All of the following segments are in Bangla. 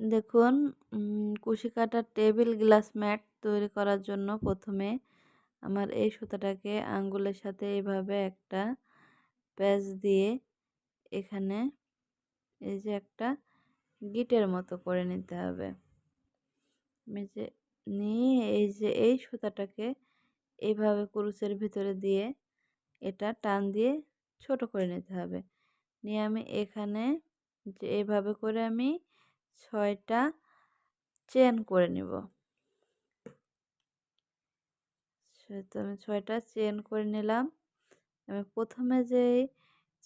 দেখুন কুশি কাটার টেবিল গ্লাস ম্যাট তৈরি করার জন্য প্রথমে আমার এই সুতাটাকে আঙ্গুলের সাথে এভাবে একটা প্যাচ দিয়ে এখানে এই যে একটা গিটের মতো করে নিতে হবে। যে নিয়ে এই যে এই সুতাটাকে এইভাবে কুরুচের ভিতরে দিয়ে এটা টান দিয়ে ছোট করে নিতে হবে। নিয়ে আমি এখানে যে এভাবে করে আমি ছয়টা চেন করে নিব। তো আমি ছয়টা চেন করে নিলাম। আমি প্রথমে যে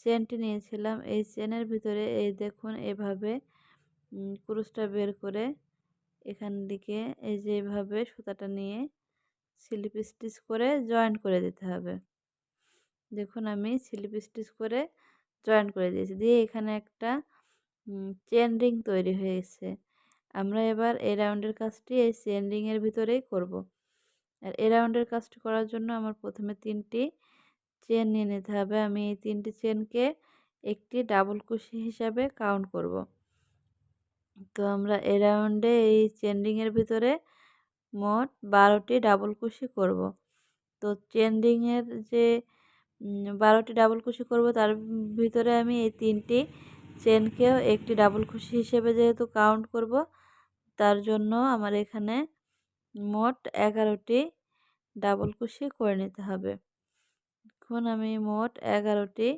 চেনটি নিয়েছিলাম, এই চেনের ভিতরে এই দেখুন এভাবে কুরুশটা বের করে এখান দিকে এই যে এইভাবে সুতাটা নিয়ে স্লিপ স্টিচ করে জয়েন করে দিতে হবে। দেখুন আমি স্লিপ স্টিচ করে জয়েন করে দিয়েছি। দিয়ে এখানে একটা চেন রিং তৈরি হয়েছে আমরা এবার এই রাউন্ডের কাজটি এই চেন রিংয়ের ভিতরেই করব। আর এই রাউন্ডের কাজটি করার জন্য আমার প্রথমে তিনটি চেন নিয়ে নিতে হবে আমি এই তিনটি চেনকে একটি ডাবল কুশি হিসাবে কাউন্ট করব। তো আমরা এই রাউন্ডে এই চেন রিংয়ের ভিতরে মোট বারোটি ডাবল কুশি করব। তো চেন রিংয়ের যে বারোটি ডাবল কুশি করব, তার ভিতরে আমি এই তিনটি চেনকেও একটি ডাবল খুশি হিসেবে যেহেতু কাউন্ট করব, তার জন্য আমার এখানে মোট এগারোটি ডাবল কুশি করে নিতে হবে। এখন আমি মোট এগারোটি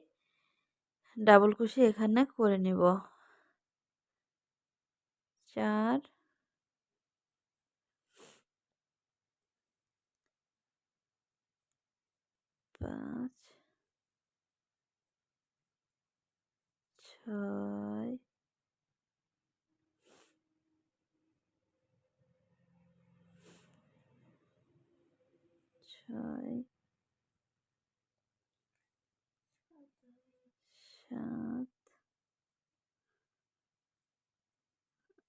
ডাবল কুশি এখানে করে নিব। চার, পাঁচ ছয় ছয় সাত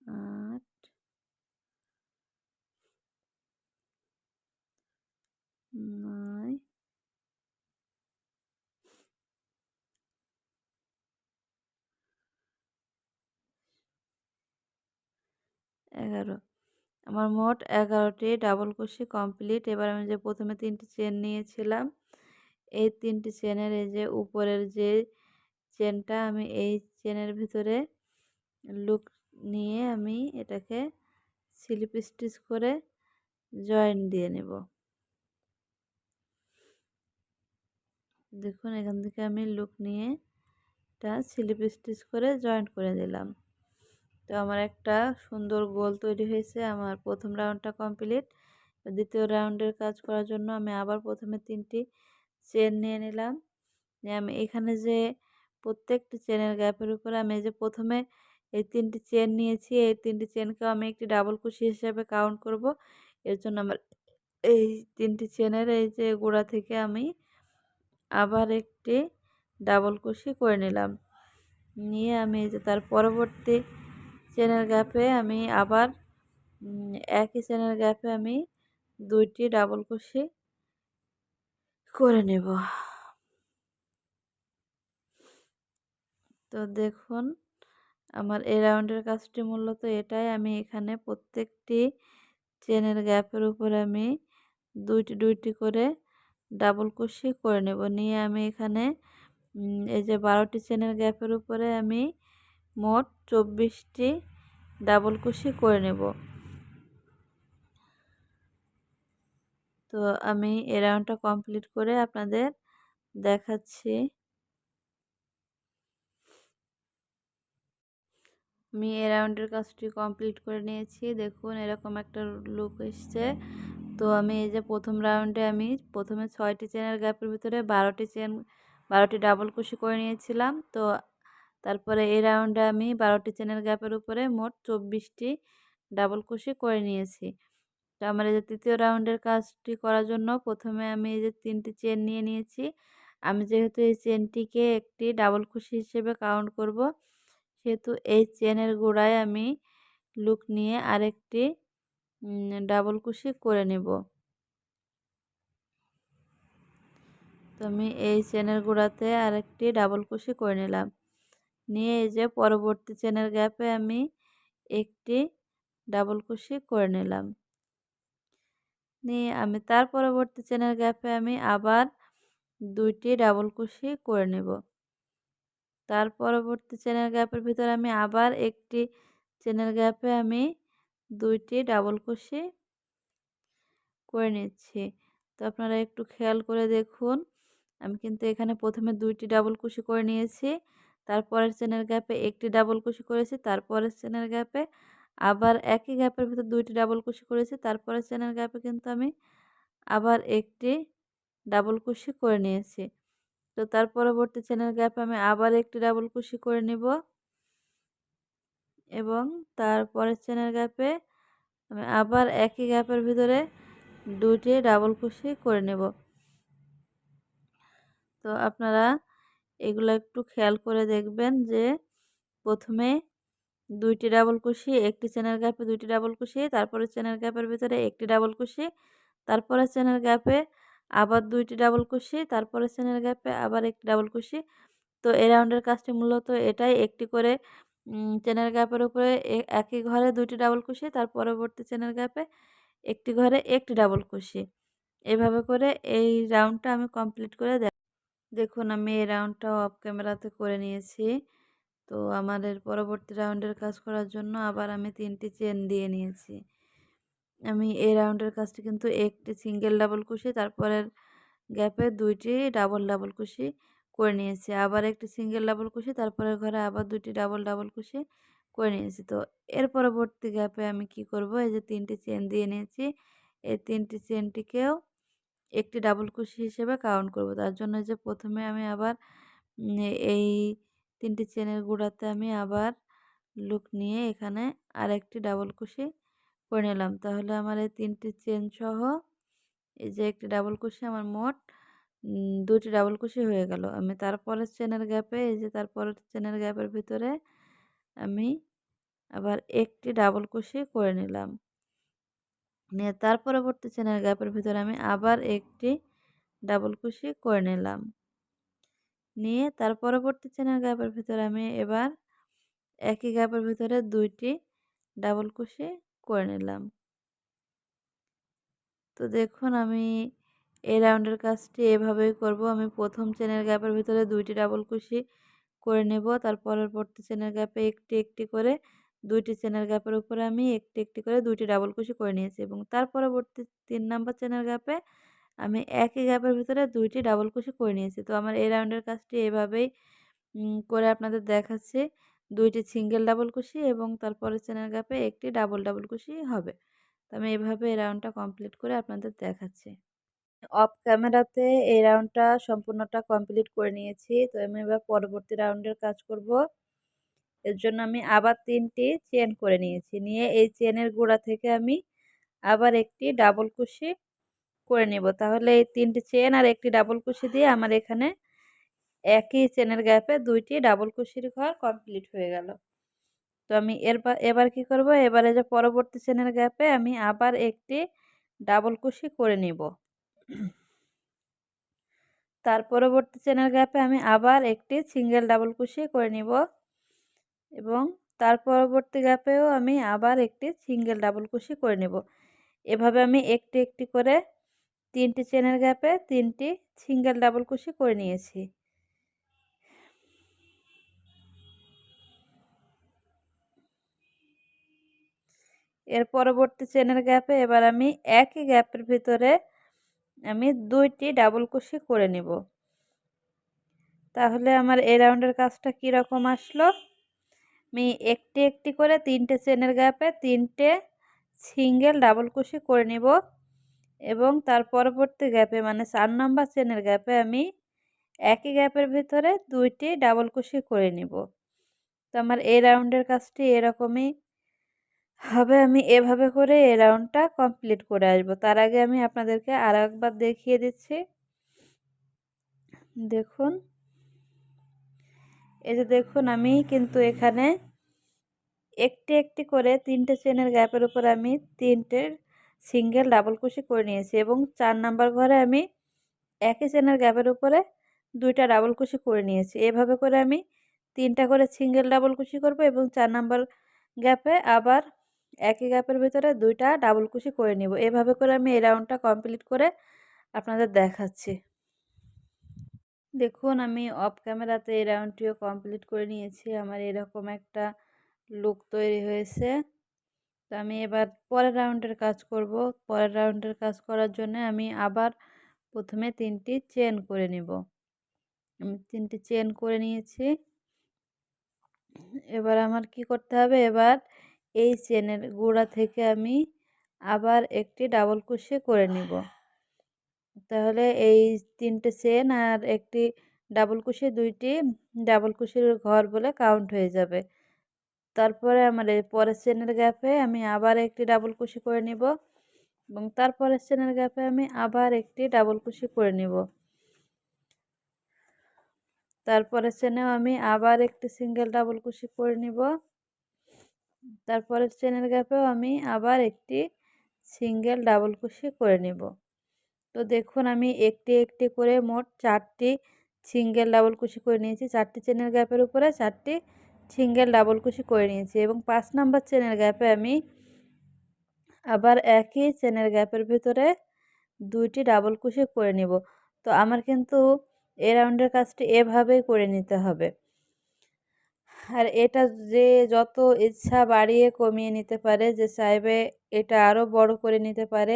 আট নয় এগারো। আমার মোট এগারোটি ডাবল কুশি কমপ্লিট এবার আমি যে প্রথমে তিনটি চেন নিয়েছিলাম, এই তিনটি চেনের এই যে উপরের যে চেনটা আমি এই চেনের ভিতরে লুক নিয়ে আমি এটাকে স্লিপ স্টিচ করে জয়েন দিয়ে নেব। দেখুন, এখান থেকে আমি লুক নিয়ে এটা স্লিপ স্টিচ করে জয়েন্ট করে দিলাম তো আমার একটা সুন্দর গোল তৈরি হয়েছে। আমার প্রথম রাউন্ডটা কমপ্লিট। দ্বিতীয় রাউন্ডের কাজ করার জন্য আমি আবার প্রথমে তিনটি চেন নিয়ে নিলাম। আমি এখানে যে প্রত্যেকটি চেনের গ্যাপের উপরে আমি যে প্রথমে এই তিনটি চেন নিয়েছি, এই তিনটি চেনকেও আমি একটি ডাবল কুশি হিসাবে কাউন্ট করব। এর জন্য আমার এই তিনটি চেনের এই যে গোড়া থেকে আমি আবার একটি ডাবল কুশি করে নিলাম। নিয়ে আমি যে তার পরবর্তী চেনের গ্যাপে আমি আবার একই চেনের গ্যাপে আমি দুইটি ডাবল কুশি করে নেব। তো দেখুন, আমার এই রাউন্ডের কাজটি মূলত এটাই। আমি এখানে প্রত্যেকটি চেনের গ্যাপের উপরে আমি দুইটি দুইটি করে ডাবল কুশি করে নেব। নিয়ে আমি এখানে এই যে বারোটি চেনের গ্যাপের উপরে আমি মোট চব্বিশটি ডাবল কুশি করে নেব। তো আমি এ রাউন্ডটা কমপ্লিট করে আপনাদের দেখাচ্ছি। আমি এ রাউন্ডের কাজটি কমপ্লিট করে নিয়েছি। দেখুন, এরকম একটা লুক এসছে। তো আমি এই যে প্রথম রাউন্ডে আমি প্রথমে ছয়টি চেনের গ্যাপের ভিতরে বারোটি চেন, বারোটি ডাবল কুশি করে নিয়েছিলাম। তো তারপরে এই রাউন্ডে আমি বারোটি চেনের গ্যাপের উপরে মোট চব্বিশটি ডাবল কুশি করে নিয়েছি। তো আমার এই যে তৃতীয় রাউন্ডের কাজটি করার জন্য প্রথমে আমি এই যে তিনটি চেন নিয়ে নিয়েছি। আমি যেহেতু এই চেনটিকে একটি ডাবল কুশি হিসেবে কাউন্ট করব, সেহেতু এই চেনের গোড়ায় আমি লুক নিয়ে আরেকটি ডাবল কুশি করে নেব। তো আমি এই চেনের গোড়াতে আরেকটি ডাবল কুশি করে নিলাম। নিয়ে এই যে পরবর্তী চেনের গ্যাপে আমি একটি ডাবল কুশি করে নিলাম। নিয়ে আমি তার পরবর্তী চেনের গ্যাপে আমি আবার দুইটি ডাবল কুশি করে নেব। তার পরবর্তী চেনের গ্যাপের ভিতরে আমি আবার একটি চেনের গ্যাপে আমি দুইটি ডাবল কুশি করে নিচ্ছি। তো আপনারা একটু খেয়াল করে দেখুন, আমি কিন্তু এখানে প্রথমে দুইটি ডাবল কুশি করে নিয়েছি। তারপরের চেনের গ্যাপে একটি ডাবল কুশি করেছি, তারপরের চেনের গ্যাপে আবার একই গ্যাপের ভিতর দুইটি ডাবল কুশি করেছি, তারপরের চেনের গ্যাপে কিন্তু আমি আবার একটি ডাবল কুশি করে নিয়েছি। তো তার পরবর্তী চেনের গ্যাপে আমি আবার একটি ডাবল কুশি করে নিব এবং তারপরের চেনের গ্যাপে আমি আবার একই গ্যাপের ভিতরে দুইটি ডাবল কুশি করে নেব। তো আপনারা এগুলো একটু খেয়াল করে দেখবেন যে, প্রথমে দুইটি ডাবল কুশি একটি চেনের গ্যাপে দুইটি ডাবল কুশি তারপরে চেনের গ্যাপের ভিতরে একটি ডাবল কুশি তারপরে চেনের গ্যাপে আবার দুইটি ডাবল কুশি তারপরে চেনের গ্যাপে আবার একটি ডাবল কুশি তো এ রাউন্ডের কাজটি মূলত এটাই, একটি করে চেনের গ্যাপের উপরে একই ঘরে দুইটি ডাবল কুশি তার পরবর্তী চেনের গ্যাপে একটি ঘরে একটি ডাবল কুশি এভাবে করে এই রাউন্ডটা আমি কমপ্লিট করে দেখুন, আমি এই রাউন্ডটাও অফ ক্যামেরাতে করে নিয়েছি। তো আমাদের পরবর্তী রাউন্ডের কাজ করার জন্য আবার আমি তিনটি চেন দিয়ে নিয়েছি। আমি এই রাউন্ডের কাজটি কিন্তু একটি সিঙ্গেল ডাবল কুশি তারপরের গ্যাপে দুইটি ডাবল ডাবল কুশি করে নিয়েছি। আবার একটি সিঙ্গেল ডাবল কুশি তারপরের ঘরে আবার দুটি ডাবল ডাবল কুশি করে নিয়েছি। তো এর পরবর্তী গ্যাপে আমি কি করব? এই যে তিনটি চেন দিয়ে নিয়েছি। এই তিনটি চেনটিকেও একটি ডাবল কুশি হিসেবে কাউন্ট করব। তার জন্য যে প্রথমে আমি আবার এই তিনটি চেনের গুঁড়াতে আমি আবার লুক নিয়ে এখানে আর একটি ডাবল কুশি করে নিলাম। তাহলে আমার এই তিনটি চেন সহ এই যে একটি ডাবল কুশি আমার মোট দুটি ডাবল কুশি হয়ে গেল। আমি তারপরের চেনের গ্যাপে এই যে তারপরের চেনের গ্যাপের ভিতরে আমি আবার একটি ডাবল কুশি করে নিলাম। নিয়ে তার পরবর্তী চেনের গ্যাপের ভিতরে আমি আবার একটি ডাবল কুশি করে নিলাম। নিয়ে তার পরবর্তী চেনের গ্যাপের ভিতরে আমি এবার একই গ্যাপের ভিতরে দুইটি ডাবল কুশি করে নিলাম। তো দেখুন আমি এই রাউন্ডের কাজটি এভাবেই করব। আমি প্রথম চেনের গ্যাপের ভিতরে দুইটি ডাবল কুশি করে নেব। তার পরবর্তী চেনের গ্যাপে একটি একটি করে দুইটি চেনের গ্যাপের উপরে আমি একটি একটি করে দুইটি ডাবল কুশি করে নিয়েছি এবং তার পরবর্তী তিন নাম্বার চেনের গ্যাপে আমি একই গ্যাপের ভিতরে দুইটি ডাবল কুশি করে নিয়েছি। তো আমার এই রাউন্ডের কাজটি এভাবেই করে আপনাদের দেখাচ্ছি। দুইটি সিঙ্গেল ডাবল কুশি এবং তারপরে চেনের গ্যাপে একটি ডাবল ডাবল কুশি হবে। তো আমি এভাবে এই রাউন্ডটা কমপ্লিট করে আপনাদের দেখাচ্ছি। অফ ক্যামেরাতে এই রাউন্ডটা সম্পূর্ণটা কমপ্লিট করে নিয়েছি। তো আমি এবার পরবর্তী রাউন্ডের কাজ করব। এর জন্য আমি আবার তিনটি চেন করে নিয়েছি। নিয়ে এই চেনের গোড়া থেকে আমি আবার একটি ডাবল কুশি করে নেব। তাহলে এই তিনটি চেন আর একটি ডাবল কুশি দিয়ে আমার এখানে একই চেনের গ্যাপে দুইটি ডাবল কুশির ঘর কমপ্লিট হয়ে গেল। তো আমি এরপর, এবার কি করব? এবারে যে পরবর্তী চেনের গ্যাপে আমি আবার একটি ডাবল কুশি করে নিব। তার পরবর্তী চেনের গ্যাপে আমি আবার একটি সিঙ্গেল ডাবল কুশি করে নিব। এবং তার পরবর্তী গ্যাপেও আমি আবার একটি সিঙ্গেল ডাবল কুশি করে নেব। এভাবে আমি একটি একটি করে তিনটি চেনের গ্যাপে তিনটি সিঙ্গেল ডাবল কুশি করে নিয়েছি। এর পরবর্তী চেনের গ্যাপে এবার আমি একই গ্যাপের ভিতরে আমি দুইটি ডাবল কুশি করে নিব। তাহলে আমার এই রাউন্ডের কাজটা কীরকম আসলো? আমি একটি একটি করে তিনটে চেনের গ্যাপে তিনটে সিঙ্গেল ডাবল কুশি করে নিব এবং তার পরবর্তী গ্যাপে মানে চার নম্বর চেনের গ্যাপে আমি একই গ্যাপের ভিতরে দুইটি ডাবল কুশি করে নিব। তো আমার এই রাউন্ডের কাজটি এরকমই হবে, আমি এভাবে করে এই রাউন্ডটা কমপ্লিট করে আসব। তার আগে আমি আপনাদেরকে আর একবার দেখিয়ে দিচ্ছি। দেখুন। এই যে দেখুন, আমি কিন্তু এখানে একটি একটি করে তিনটে চেনের গ্যাপের উপর আমি তিনটে সিঙ্গেল ডাবল কুশি করে নিয়েছি এবং চার নাম্বার ঘরে আমি একই চেনের গ্যাপের উপরে দুইটা ডাবল কুশি করে নিয়েছি। এভাবে করে আমি তিনটা করে সিঙ্গেল ডাবল কুশি করব এবং চার নাম্বার গ্যাপে আবার একই গ্যাপের ভিতরে দুইটা ডাবল কুশি করে নিব। এভাবে করে আমি এই রাউন্ডটা কমপ্লিট করে আপনাদের দেখাচ্ছি। দেখুন, আমি অফ ক্যামেরাতে এই রাউন্ডটিও কমপ্লিট করে নিয়েছি। আমার এরকম একটা লুক তৈরি হয়েছে। তো আমি এবার পরের রাউন্ডের কাজ করব। পরের রাউন্ডের কাজ করার জন্য আমি আবার প্রথমে তিনটি চেন করে নিব। আমি তিনটি চেন করে নিয়েছি। এবার আমার কি করতে হবে? এবার এই চেনের গোড়া থেকে আমি আবার একটি ডাবল কুশি করে নিব। তাহলে এই তিনটে চেন আর একটি ডাবল কুশি, দুইটি ডাবল কুশির ঘর বলে কাউন্ট হয়ে যাবে। তারপরে আমার এই পরের চেনের গ্যাপে আমি আবার একটি ডাবল কুশি করে নিব এবং তারপরের চেনের গ্যাপে আমি আবার একটি ডাবল কুশি করে নিব। তারপরের চেনেও আমি আবার একটি সিঙ্গেল ডাবল কুশি করে নিব। তারপরের চেনের গ্যাপেও আমি আবার একটি সিঙ্গেল ডাবল কুশি করে নিব। তো দেখুন আমি একটি একটি করে মোট চারটি সিঙ্গেল ডাবল কুশি করে নিয়েছি। চারটি চেনের গ্যাপের উপরে চারটি সিঙ্গেল ডাবল কুশি করে নিয়েছি এবং পাঁচ নাম্বার চেনের গ্যাপে আমি আবার একই চেনের গ্যাপের ভিতরে দুইটি ডাবল কুশি করে নিব। তো আমার কিন্তু এ রাউন্ডের কাজটি এভাবেই করে নিতে হবে। আর এটা যে যত ইচ্ছা বাড়িয়ে কমিয়ে নিতে পারে, যে চাইবে এটা আরও বড় করে নিতে পারে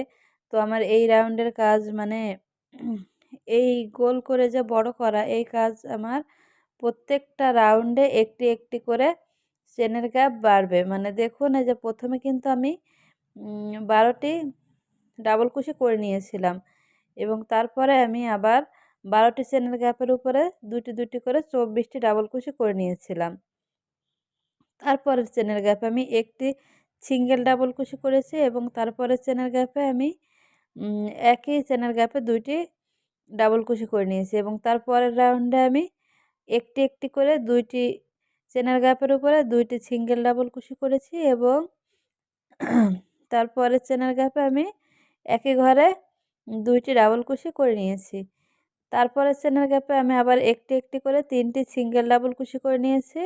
তো আমার এই রাউন্ডের কাজ মানে এই গোল করে যে বড় করা, এই কাজ আমার প্রত্যেকটা রাউন্ডে একটি একটি করে চেনের গ্যাপ বাড়বে। মানে দেখুন, এই যে প্রথমে কিন্তু আমি বারোটি ডাবল কুশি করে নিয়েছিলাম এবং তারপরে আমি আবার বারোটি চেনের গ্যাপের উপরে দুটি দুটি করে চব্বিশটি ডাবল কুশি করে নিয়েছিলাম। তারপরের চেনের গ্যাপে আমি একটি সিঙ্গেল ডাবল কুশি করেছি এবং তারপরের চেনের গ্যাপে আমি একই চেনের গ্যাপে দুইটি ডাবল কুশি করে নিয়েছি এবং তারপরের রাউন্ডে আমি একটি একটি করে দুইটি চেনের গ্যাপের উপরে দুইটি সিঙ্গেল ডাবল কুশি করেছি এবং তারপরের চেনের গ্যাপে আমি একই ঘরে দুইটি ডাবল কুশি করে নিয়েছি। তারপরের চেনের গ্যাপে আমি আবার একটি একটি করে তিনটি সিঙ্গেল ডাবল কুশি করে নিয়েছি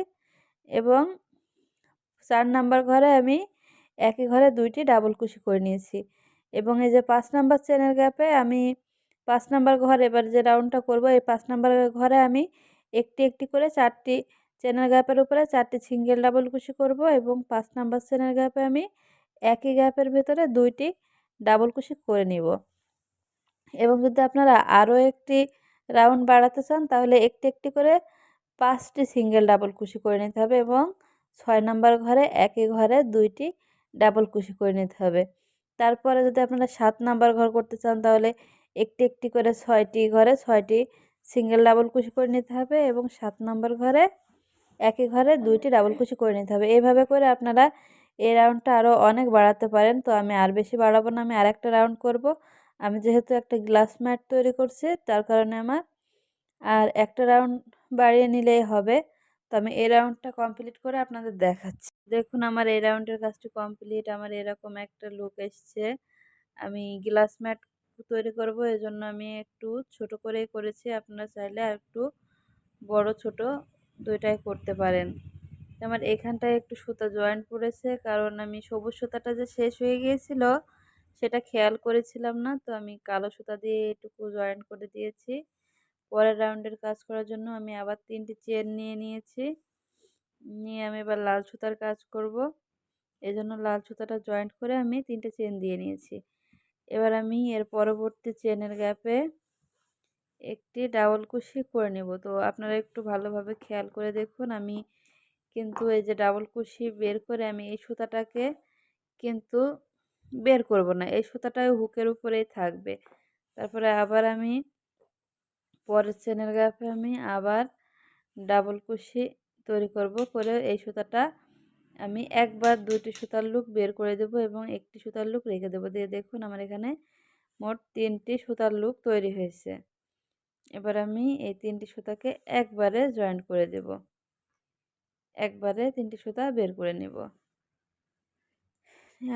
এবং চার নাম্বার ঘরে আমি একই ঘরে দুইটি ডাবল কুশি করে নিয়েছি। এবং এই যে পাঁচ নাম্বার চেনের গ্যাপে আমি পাঁচ নাম্বার ঘর, এবার যে রাউন্ডটা করব, এই পাঁচ নাম্বার ঘরে আমি একটি একটি করে চারটি চেনের গ্যাপের উপরে চারটি সিঙ্গেল ডাবল কুশি করব এবং পাঁচ নাম্বার চেনের গ্যাপে আমি একই গ্যাপের ভেতরে দুইটি ডাবল কুশি করে নিব। এবং যদি আপনারা আরও একটি রাউন্ড বাড়াতে চান, তাহলে একটি একটি করে পাঁচটি সিঙ্গেল ডাবল কুশি করে নিতে হবে এবং ছয় নাম্বার ঘরে, একই ঘরে দুইটি ডাবল কুশি করে নিতে হবে। তারপরে যদি আপনারা সাত নাম্বার ঘর করতে চান, তাহলে একটি একটি করে ছয়টি ঘরে ছয়টি সিঙ্গেল ডাবল কুশি করে নিতে হবে এবং সাত নাম্বার ঘরে একই ঘরে দুইটি ডাবল কুশি করে নিতে হবে। এইভাবে করে আপনারা এই রাউন্ডটা আরও অনেক বাড়াতে পারেন। তো আমি আর বেশি বাড়াবো না, আমি আর একটা রাউন্ড করব। আমি যেহেতু একটা গ্লাস ম্যাট তৈরি করছি, তার কারণে আমার আর একটা রাউন্ড বাড়িয়ে নিলেই হবে। তো আমি এই রাউন্ডটা কমপ্লিট করে আপনাদের দেখাচ্ছি। দেখুন, আমার এই রাউন্ডের কাজটি কমপ্লিট। আমার এরকম একটা লুক এসছে, আমি গ্লাস ম্যাট তৈরি করব, এজন্য আমি একটু ছোট করেই করেছি। আপনারা চাইলে আর একটু বড়, ছোট দুইটাই করতে পারেন। আমার এখানটায় একটু সুতা জয়েন্ট পড়েছে, কারণ আমি সবুজ সুতাটা যে শেষ হয়ে গিয়েছিল, সেটা খেয়াল করেছিলাম না, তো আমি কালো সুতা দিয়ে এটুকু জয়েন্ট করে দিয়েছি। পরের রাউন্ডের কাজ করার জন্য আমি আবার তিনটি চেন নিয়ে নিয়েছি। নিয়ে আমি এবার লাল সুতার কাজ করব। এই জন্য লাল সুতাটা জয়েন্ট করে আমি তিনটে চেন দিয়ে নিয়েছি। এবার আমি এর পরবর্তী চেনের গ্যাপে একটি ডাবল কুশি করে নেব। তো আপনারা একটু ভালোভাবে খেয়াল করে দেখুন, আমি কিন্তু এই যে ডাবল কুশি বের করে আমি এই সুতাটাকে কিন্তু বের করব না, এই সুতাটাই হুকের উপরেই থাকবে। তারপরে আবার আমি পরের চেনের গ্যাপে আমি আবার ডাবল কুশি তৈরি করব। করে এই সুতাটা আমি একবার দুটি সুতার লুক বের করে দেব এবং একটি সুতার লুক রেখে দেবো। দিয়ে দেখুন আমার এখানে মোট তিনটি সুতার লুক তৈরি হয়েছে। এবার আমি এই তিনটি সুতাকে একবারে জয়েন্ট করে দেব। একবারে তিনটি সুতা বের করে নেব।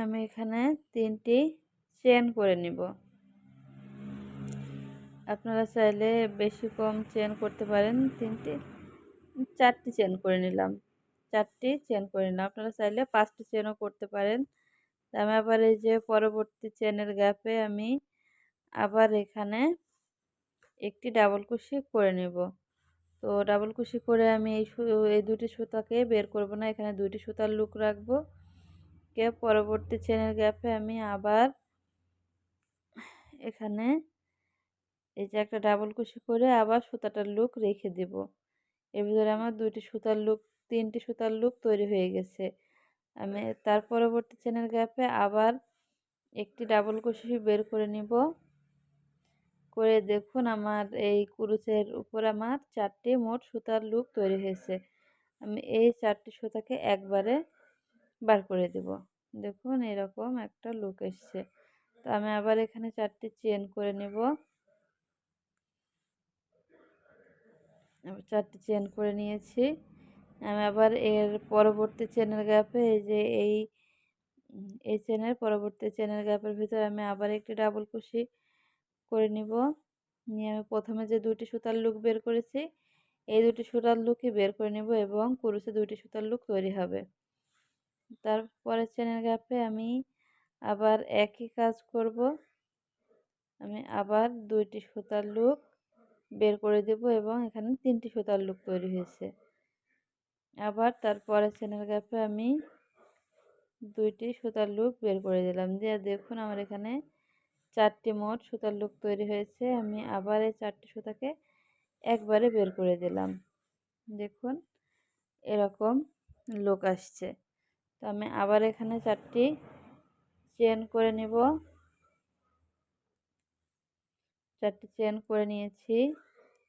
আমি এখানে তিনটি চেন করে নিব। আপনারা চাইলে বেশি কম চেন করতে পারেন তিনটি। চারটি চেন করে নিলাম। চারটি চেন করে নিলাম। আপনারা চাইলে পাঁচটি চেনও করতে পারেন। আমি আবার এই যে পরবর্তী চেনের গ্যাপে আমি আবার এখানে একটি ডাবল কুশি করে নেব। তো ডাবল কুশি করে আমি এই এই দুটি সুতাকে বের করব না, এখানে দুটি সুতার লুক রাখব। কে পরবর্তী চেনের গ্যাপে আমি আবার এখানে এই যে একটা ডাবল কুশি করে আবার সুতাটার লুক রেখে দেব। এর ভিতরে আমার দুইটি সুতার লুক, তিনটি সুতার লুক তৈরি হয়ে গেছে। আমি তার পরবর্তী চেনের গ্যাপে আবার একটি ডাবল কুশি বের করে নিব। করে দেখুন আমার এই কুরুচের উপর আমার চারটি মোট সুতার লুক তৈরি হয়েছে। আমি এই চারটি সুতাকে একবারে বার করে দেব। দেখুন এরকম একটা লুক এসছে। তো আমি আবার এখানে চারটি চেন করে নেব। চারটি চেন করে নিয়েছি। আমি আবার এর পরবর্তী চেনের গ্যাপে এই যে এই এই চেনের পরবর্তী চেনের গ্যাপের ভিতরে আমি আবার একটি ডাবল কুশি করে নিব। নিয়ে আমি প্রথমে যে দুটি সুতার লুক বের করেছি, এই দুটি সুতার লুকই বের করে নেব এবং কুরুশে দুটি সুতার লুক তৈরি হবে। তারপরে চেনের গ্যাপে আমি আবার একই কাজ করব। আমি আবার দুইটি সুতার লুক বের করে দেব এবং এখানে তিনটি সুতার লুক তৈরি হয়েছে। আবার তারপরে চেনের গ্যাপে আমি দুইটি সুতার লুক বের করে দিলাম। দিয়ে দেখুন আমার এখানে চারটি মোট সুতার লুক তৈরি হয়েছে। আমি আবার এই চারটি সুতাকে একবারে বের করে দিলাম। দেখুন, এরকম লুক আসছে। তো আমি আবার এখানে চারটি চেন করে নিব। চারটি চেন করে নিয়েছি।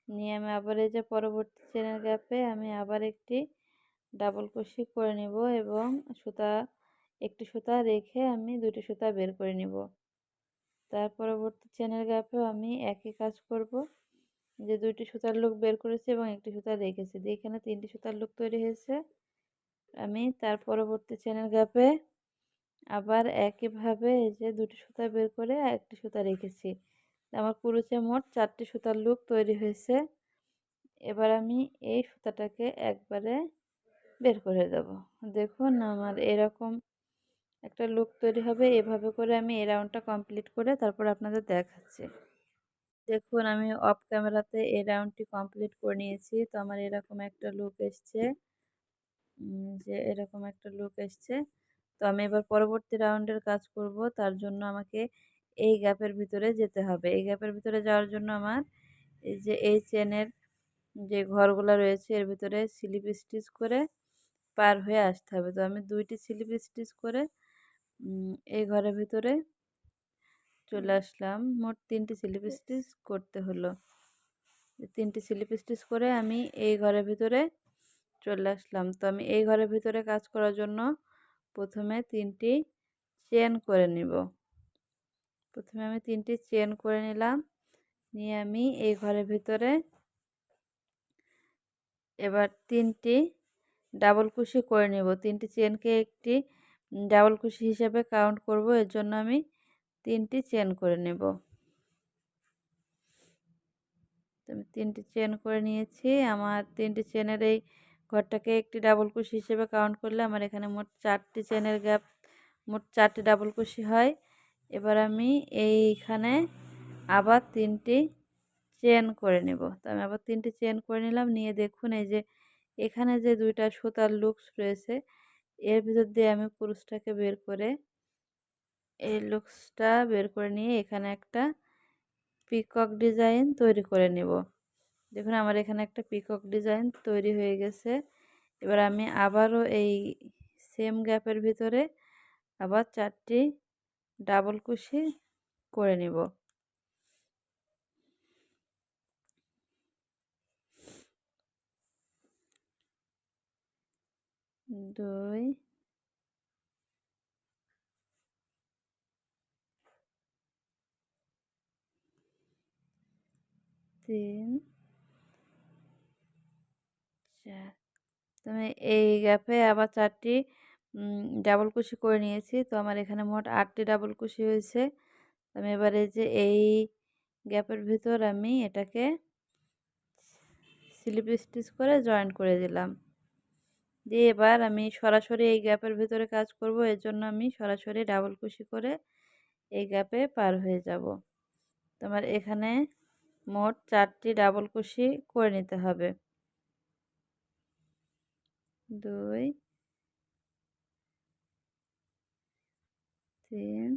নিয়ে আমি আবার এই যে পরবর্তী চেনের গ্যাপে আমি আবার একটি ডাবল কুশি করে নিব এবং সুতা, একটি সুতা রেখে আমি দুটি সুতা বের করে নিব। তার পরবর্তী চেনের গ্যাপেও আমি একই কাজ করব। যে দুইটি সুতার লুক বের করেছি এবং একটি সুতা রেখেছি। দিয়ে এখানে তিনটি সুতার লুক তৈরি হয়েছে। আমি তার পরবর্তী চেনের গ্যাপে আবার একইভাবে এই যে দুটি সুতা বের করে একটি সুতা রেখেছি। আমার কুরুচে মোট চারটি সুতার লুক তৈরি হয়েছে, এবার আমি এই সুতাটাকে একবারে বের করে দেব। দেখুন আমার এরকম একটা লুক তৈরি হবে, এভাবে করে আমি এই রাউন্ডটা কমপ্লিট করে তারপর আপনাদের দেখাচ্ছি। দেখুন আমি অফ ক্যামেরাতে এই রাউন্ডটি কমপ্লিট করে নিয়েছি, তো আমার এরকম একটা লুক এসছে। যে এরকম একটা লুক এসছে। তো আমি এবার পরবর্তী রাউন্ডের কাজ করব, তার জন্য আমাকে এই গ্যাপের ভিতরে যেতে হবে। এই গ্যাপের ভিতরে যাওয়ার জন্য আমার এই যে এই চেনের যে ঘরগুলো রয়েছে এর ভিতরে স্লিপ স্টিচ করে পার হয়ে আসতে হবে। তো আমি দুইটি স্লিপ স্টিচ করে এই ঘরের ভিতরে চলে আসলাম। মোট তিনটি স্লিপ স্টিচ করতে হলো। তিনটি স্লিপ স্টিচ করে আমি এই ঘরের ভিতরে চলে আসলাম। তো আমি এই ঘরের ভিতরে কাজ করার জন্য প্রথমে তিনটি চেন করে নিব। প্রথমে আমি তিনটি চেন করে নিলাম। নিয়ে আমি এই ঘরের ভিতরে এবার তিনটি ডাবল কুশি করে নেব। তিনটি চেনকে একটি ডাবল কুশি হিসেবে কাউন্ট করব। এর জন্য আমি তিনটি চেন করে নেব। আমি তিনটি চেন করে নিয়েছি। আমার তিনটি চেনের এই ঘরটাকে একটি ডাবল কুশি হিসেবে কাউন্ট করলে আমার এখানে মোট চারটি চেনের গ্যাপ, মোট চারটি ডাবল কুশি হয়। এবার আমি এইখানে আবার তিনটি চেন করে নেব। তো আমি আবার তিনটি চেন করে নিলাম। নিয়ে দেখুন, এই যে এখানে যে দুইটা সুতার লুকস রয়েছে, এর ভিতর দিয়ে আমি কুরুশটাকে বের করে এই লুকসটা বের করে নিয়ে এখানে একটা পিকক ডিজাইন তৈরি করে নেব। দেখুন, আমার এখানে একটা পিকক ডিজাইন তৈরি হয়ে গেছে। এবার আমি আবারও এই সেম গ্যাপের ভিতরে আবার চারটি ডাবল কুশি করে নিব। দুই। তিন। চার। তো আমি এই গ্যাপে আবার চারটি ডাবল কুশি করে নিয়েছি। তো আমার এখানে মোট আটটি ডাবল কুশি হয়েছে। আমি এবারে যে এই গ্যাপের ভিতর আমি এটাকে স্লিপ স্টিচ করে জয়েন করে দিলাম। দিয়ে এবার আমি সরাসরি এই গ্যাপের ভিতরে কাজ করব। এর জন্য আমি সরাসরি ডাবল কুশি করে এই গ্যাপে পার হয়ে যাব। তোমার এখানে মোট চারটি ডাবল কুশি করে নিতে হবে। দুই তিন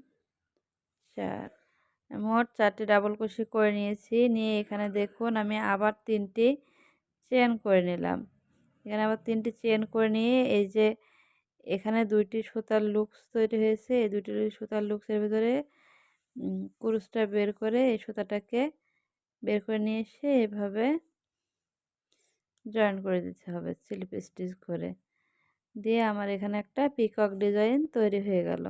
চার। মোট চারটি ডাবল কুশি করে নিয়েছি। নিয়ে এখানে দেখুন আমি আবার তিনটি চেন করে নিলাম। এখানে আবার তিনটি চেন করে নিয়ে এই যে এখানে দুইটি সুতার লুকস তৈরি হয়েছে। এই দুটি সুতার লুকসের ভিতরে কুরুসটা বের করে এই সুতাটাকে বের করে নিয়ে এসে এভাবে জয়েন করে দিতে হবে স্লিপ স্টিচ করে। দিয়ে আমার এখানে একটা পিকক ডিজাইন তৈরি হয়ে গেল।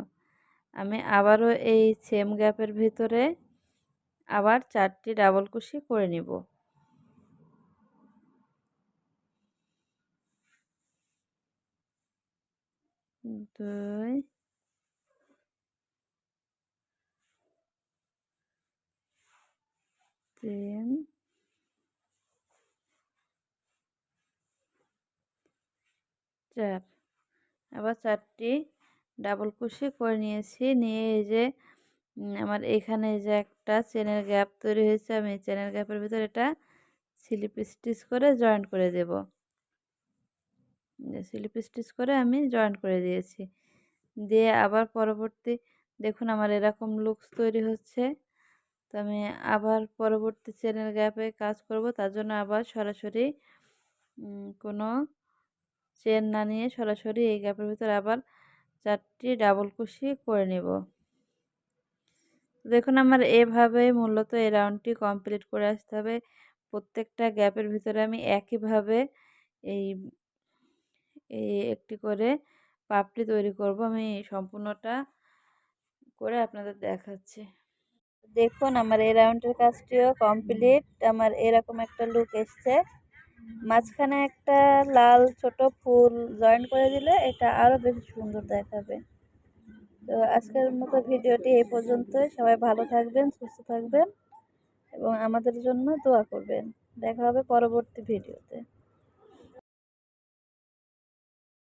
আমি আবারও এই সেম গ্যাপের ভিতরে আবার চারটি ডাবল কুশি করে নিব। দুই। তিন। চার। আবার চারটি ডাবল কুশি করে নিয়েছি। নিয়ে এই যে আমার এখানে যে একটা চেনের গ্যাপ তৈরি হয়েছে, আমি চেনের গ্যাপের ভিতরে এটা স্লিপ স্টিচ করে জয়েন্ট করে দেব। স্লিপ স্টিচ করে আমি জয়েন্ট করে দিয়েছি। দিয়ে আবার পরবর্তী, দেখুন আমার এরকম লুকস তৈরি হচ্ছে। তো আমি আবার পরবর্তী চেনের গ্যাপে কাজ করব, তার জন্য আবার সরাসরি কোনো চেন না নিয়ে সরাসরি এই গ্যাপের ভিতরে আবার চারটি ডাবল কুশি করে নেব। দেখুন আমার এভাবে মূলত এই রাউন্ডটি কমপ্লিট করে আসতে হবে। প্রত্যেকটা গ্যাপের ভিতরে আমি একইভাবে এই এই একটি করে পাপড়ি তৈরি করব। আমি সম্পূর্ণটা করে আপনাদের দেখাচ্ছি। দেখুন আমার এই রাউন্ডের কাজটিও কমপ্লিট। আমার এরকম একটা লুক এসছে। মাঝখানে একটা লাল ছোট ফুল জয়েন করে দিলে এটা আরও বেশি সুন্দর দেখাবে। তো আজকের মতো ভিডিওটি এই পর্যন্তই। সবাই ভালো থাকবেন, সুস্থ থাকবেন এবং আমাদের জন্য দোয়া করবেন। দেখা হবে পরবর্তী ভিডিওতে।